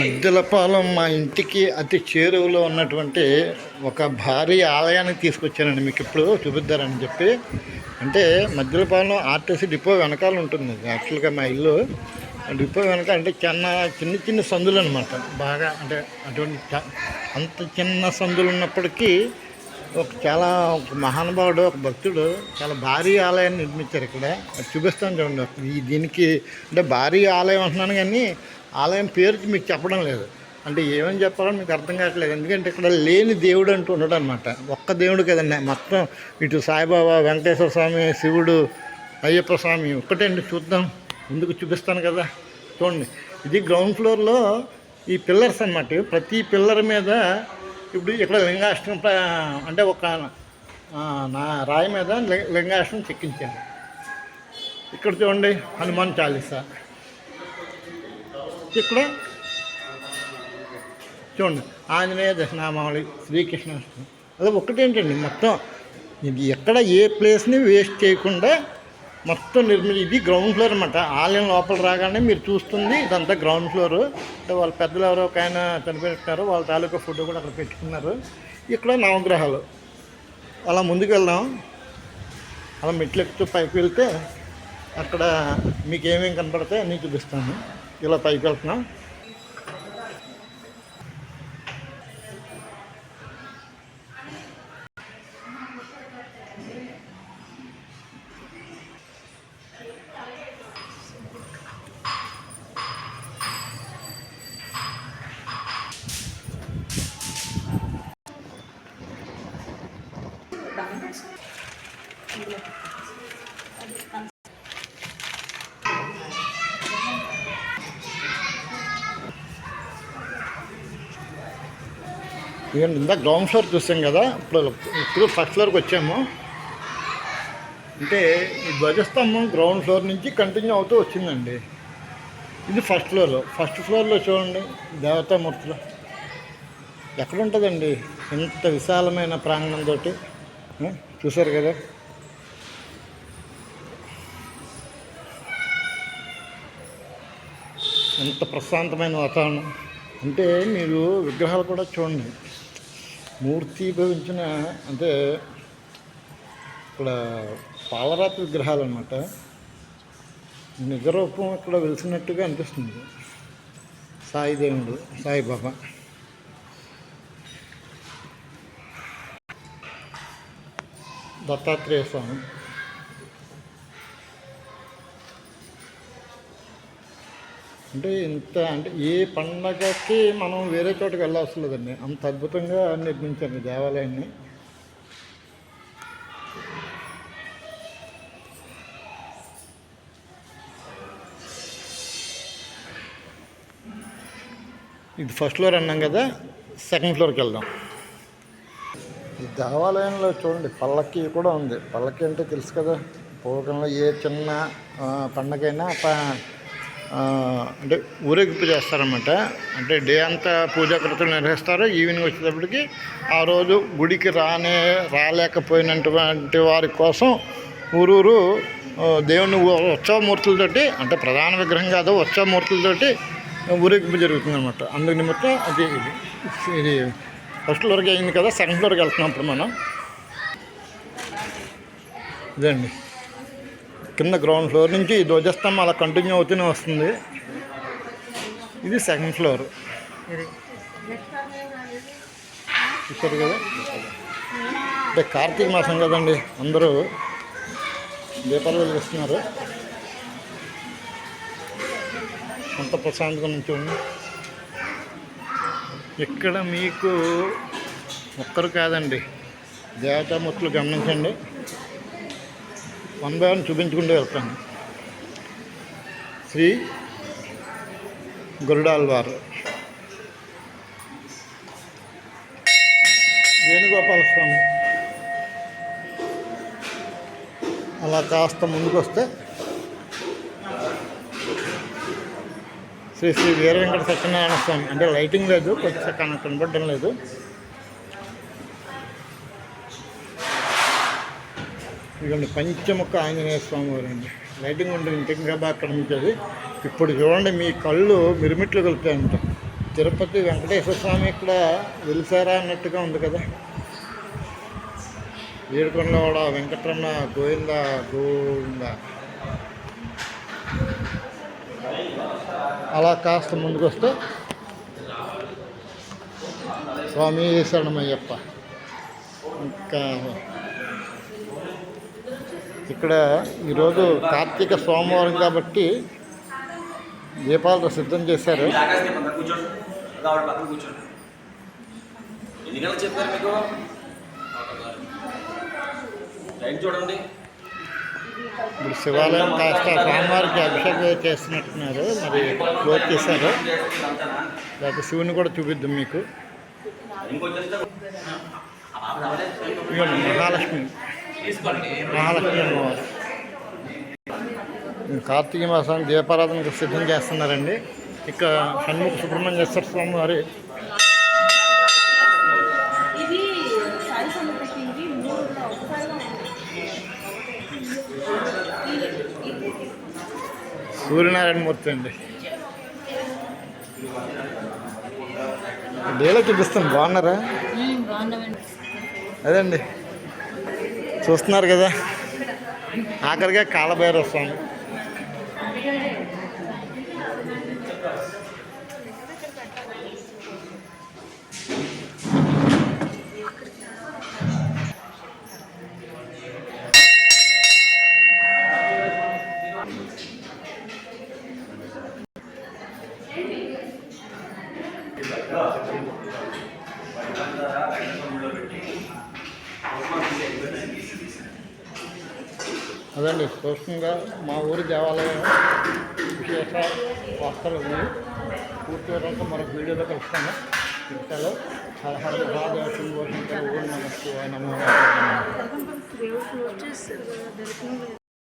మద్దెలపాలెం మా ఇంటికి అతి చేరువలో ఉన్నటువంటి ఒక భారీ ఆలయానికి తీసుకొచ్చానండి. మీకు ఇప్పుడు చూపిద్దారని చెప్పి. అంటే మద్దెలపాలెం ఆర్టీసీ డిపో వెనకాల ఉంటుంది. యాక్చువల్గా మా ఇల్లు. ఆ డిపో వెనక అంటే చిన్న చిన్న చిన్న సందులు అనమాట బాగా అంటే అటువంటి చ- అంత చిన్న సందులు ఉన్నప్పటికీ ఒక చాలా ఒక మహానుభావుడు ఒక భక్తుడు చాలా భారీ ఆలయాన్ని నిర్మించారు ఇక్కడ. చూపిస్తాను చూడండి. ఈ దీనికి అంటే భారీ ఆలయం అంటున్నాను కానీ ఆలయం పేరు మీకు చెప్పడం లేదు. అంటే ఏమని చెప్పాలో మీకు అర్థం కావట్లేదు. ఎందుకంటే ఇక్కడ లేని దేవుడు అంటూ ఉండడు అనమాట ఒక్క దేవుడు కదండి. మొత్తం ఇటు సాయిబాబా వెంకటేశ్వర స్వామి శివుడు అయ్యప్ప స్వామి ఒక్కటే అండి చూద్దాం. ముందుకు చూపిస్తాను కదా. చూడండి. ఇది గ్రౌండ్ ఫ్లోర్లో ఈ పిల్లర్స్ అన్నమాట. ప్రతి పిల్లర్ మీద ఇప్పుడు ఇక్కడ లింగాష్టం అంటే ఒక నా రాయి మీద లి- లింగాష్టం చెక్కించాను ఇక్కడ చూడండి హనుమాన్ చాలీసా. ఇక్కడ చూడండి ఆంజనేయ దశనామావళి శ్రీకృష్ణ అది ఒకటేంటండి మొత్తం ఇది ఎక్కడ ఏ ప్లేస్ని వేస్ట్ చేయకుండా మొత్తం నిర్మించి ఇది గ్రౌండ్ ఫ్లోర్ అనమాట ఆలయం లోపల రాగానే మీరు చూస్తుంది ఇదంతా గ్రౌండ్ ఫ్లోర్ అంటే వాళ్ళ పెద్దలు ఎవరో ఒక ఆయన చనిపోయినారు వాళ్ళ తాలూకా ఫోటో కూడా అక్కడ పెట్టుకున్నారు. ఇక్కడ నవగ్రహాలు. అలా ముందుకు వెళ్దాం అలా మెట్లు ఎక్కుతూ పైకి వెళ్తే అక్కడ మీకు ఏమేమి కనపడతాయి అన్నీ చూపిస్తాను. ఇలా పైకి వెళ్తున్నాం. ఇదిగోండి ఇందా గ్రౌండ్ ఫ్లోర్ చూసాం కదా. ఇప్పుడు ఇప్పుడు ఫస్ట్ ఫ్లోర్కి వచ్చాము. అంటే ఈ ధ్వజస్తంభం గ్రౌండ్ ఫ్లోర్ నుంచి కంటిన్యూ అవుతూ వచ్చిందండి. ఇది ఫస్ట్ ఫ్లోర్. ఫస్ట్ ఫ్లోర్లో చూడండి దేవతామూర్తులు. ఎక్కడ ఉంటుందండి ఇంత విశాలమైన ప్రాంగణంతో చూసారు కదా. ఎంత ప్రశాంతమైన వాతావరణం. అంటే మీరు విగ్రహాలు కూడా చూడండి. మూర్తి భవించిన అంటే ఇక్కడ పాలరాతి విగ్రహాలు అనమాట నిజరూపం ఇక్కడ వెలిసినట్టుగా అనిపిస్తుంది. సాయిదేవుడు సాయిబాబా దత్తాత్రేయ స్వామి. అంటే ఇంత అంటే ఏ పండగకి మనం వేరే చోటకి వెళ్ళవలసిన లేదండి అంత అద్భుతంగా నిర్మించారు దేవాలయాన్ని. ఇది ఫస్ట్ ఫ్లోర్ అన్నాం కదా సెకండ్ ఫ్లోర్కి వెళ్దాం. ఈ దేవాలయంలో చూడండి పల్లకి కూడా ఉంది. పల్లకి అంటే తెలుసు కదా పూర్వకంలో ఏ చిన్న పండగైనా అంటే ఊరేగింపు చేస్తారన్నమాట. అంటే డే అంతా పూజాకృతులు నిర్వహిస్తారు. ఈవినింగ్ వచ్చేటప్పటికి ఆ రోజు గుడికి రానే రాలేకపోయినటువంటి వారి కోసం ఊరూరు దేవుని ఉత్సవమూర్తులతోటి అంటే ప్రధాన విగ్రహం కాదు ఉత్సవమూర్తులతోటి ఊరేగింపు జరుగుతుందన్నమాట. అందుకు నిమిత్తం అది ఇది ఇది ఫస్ట్ ఫ్లోర్కి అయింది కదా సెకండ్ ఫ్లోర్కి వెళ్తున్నాం ఇప్పుడు మనం. ఇదండి. కింద గ్రౌండ్ ఫ్లోర్ నుంచి ధ్వజస్తంభం అలా కంటిన్యూ అవుతూనే వస్తుంది. ఇది సెకండ్ ఫ్లోర్ చూసారు కదా? అంటే కార్తీక మాసం కదండి అందరూ దీపాలు వెలిగిస్తున్నారు అంత ప్రశాంతంగా నుంచి ఉంది ఇక్కడ మీకు ఒక్కరు కాదండి దేవతామూర్తులు గమనించండి. వన్ బై వన్ చూపించుకుంటూ వెళ్తాను. శ్రీ గురుడాల్వారు వేణుగోపాల స్వామి. అలా కాస్త ముందుకొస్తే శ్రీ శ్రీ వీర వెంకట సత్యనారాయణ స్వామి. అంటే లైటింగ్ లేదు కొంచెం కన- లేదు. ఇదిగోండి పంచముఖ ఆంజనేయ స్వామి వారండి. లైటింగ్ ఉంటుంది ఇంకా ఇంకా బాగా కనిపించేది ఇప్పుడు చూడండి మీ కళ్ళు మిరుమిట్లు కలుపుతాయంట. తిరుపతి వెంకటేశ్వర స్వామి ఇక్కడ వెలిసారా అన్నట్టుగా ఉంది కదా. ఏడుకొండవాడ వెంకటరమణ గోవింద గోవింద. అలా కాస్త ముందుకు వస్తే స్వామి శరణమయ్యప్ప. ఇంకా ఇక్కడ ఈరోజు కార్తీక సోమవారం కాబట్టి దీపాలు సిద్ధం చేశారు. చెప్పారు మీకు? చూడండి. ఇప్పుడు శివాలయం కాస్త స్వామివారికి అభిషేకం చేస్తున్నట్టున్నారు. మరి క్లోజ్ చేశారు. లేకపోతే శివుని కూడా చూపిద్దాం మీకు. మహాలక్ష్మి. కార్తీక మాసానికి దీపారాధనకు సిద్ధం చేస్తున్నారండి. ఇక్కడ షణ్ముఖ సుబ్రహ్మణ్యేశ్వర స్వామి వారి సూర్యనారాయణ మూర్తి అండి. డేలో చూపిస్తాను. బాగున్నారా? బాగున్నామండి. అదండి. చూస్తున్నారు కదా. ఆఖరిగా కాలభైరవ స్వామి. అదండి సూక్ష్మంగా మా ఊరి దేవాలయం విశేష వార్తలు ఉన్నాయి పూర్తి వరకు మరొక వీడియోలో కలుస్తాను. ఇంతలో హరహర మహాదేవ ఊరి శంకర ఓం